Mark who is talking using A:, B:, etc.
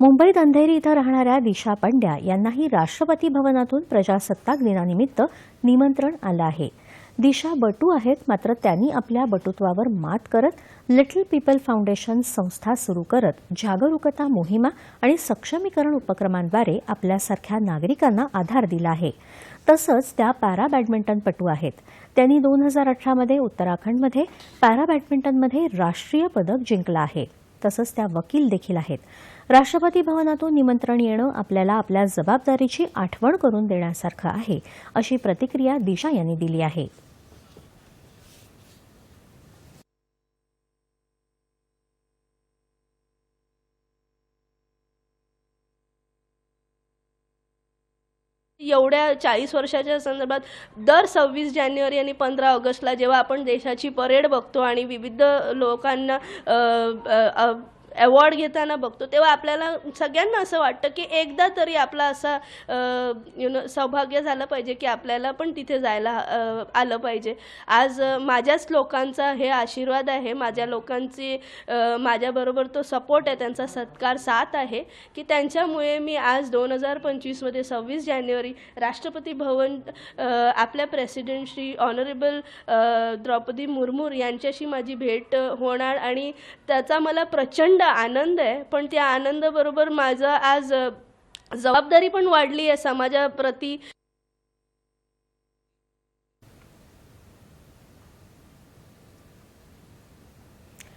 A: मुंबईत अंधेरी इथं राहणाऱ्या दिशा पंड्या यांनाही राष्ट्रपती भवनातून प्रजासत्ताक दिनानिमित्त निमंत्रण आलं आहे. दिशा बटू आहेत मात्र त्यांनी आपल्या बटुत्वावर मात करत लिटल पीपल फाउंडेशन संस्था सुरू करत जागरूकता मोहिमा आणि सक्षमीकरण उपक्रमांद्वारे आपल्यासारख्या नागरिकांना आधार दिला आहे. तसंच त्या पॅरा बॅडमिंटनपटू आहेत. त्यांनी दोन हजार अठरामध्ये उत्तराखंडमध्ये पॅरा बॅडमिंटनमध्ये राष्ट्रीय पदक जिंकलं आहे. तसंच त्या वकील देखील आहेत. राष्ट्रपती भवनातून निमंत्रण येणं आपल्याला आपल्या जबाबदारीची आठवण करून देण्यासारखं आहे अशी प्रतिक्रिया दिशा यांनी दिली आहे.
B: एवढ्या चाळीस वर्षाच्या संदर्भात दर सव्वीस जानेवारी आणि पंधरा ऑगस्टला जेव्हा आपण देशाची परेड बघतो आणि विविध लोकांना अवॉर्ड घेताना बघतो तेव्हा आपल्याला सगळ्यांना असं वाटतं की एकदा तरी आपला असा यु नो सौभाग्य झालं पाहिजे की आपल्याला पण तिथे जायला आलं पाहिजे. आज माझ्याच लोकांचा हे आशीर्वाद आहे माझ्या लोकांची माझ्याबरोबर तो सपोर्ट आहे त्यांचा सत्कार साथ आहे की त्यांच्यामुळे मी आज दोन हजार पंचवीसमध्ये सव्वीस जानेवारी राष्ट्रपती भवन आपल्या प्रेसिडेंट श्री ऑनरेबल द्रौपदी मुर्मू यांच्याशी माझी भेट होणार आणि त्याचा मला प्रचंड आनंद आहे पण त्या आनंदाबरोबर माझं आज जबाबदारी पण वाढली आहे समाजाप्रती.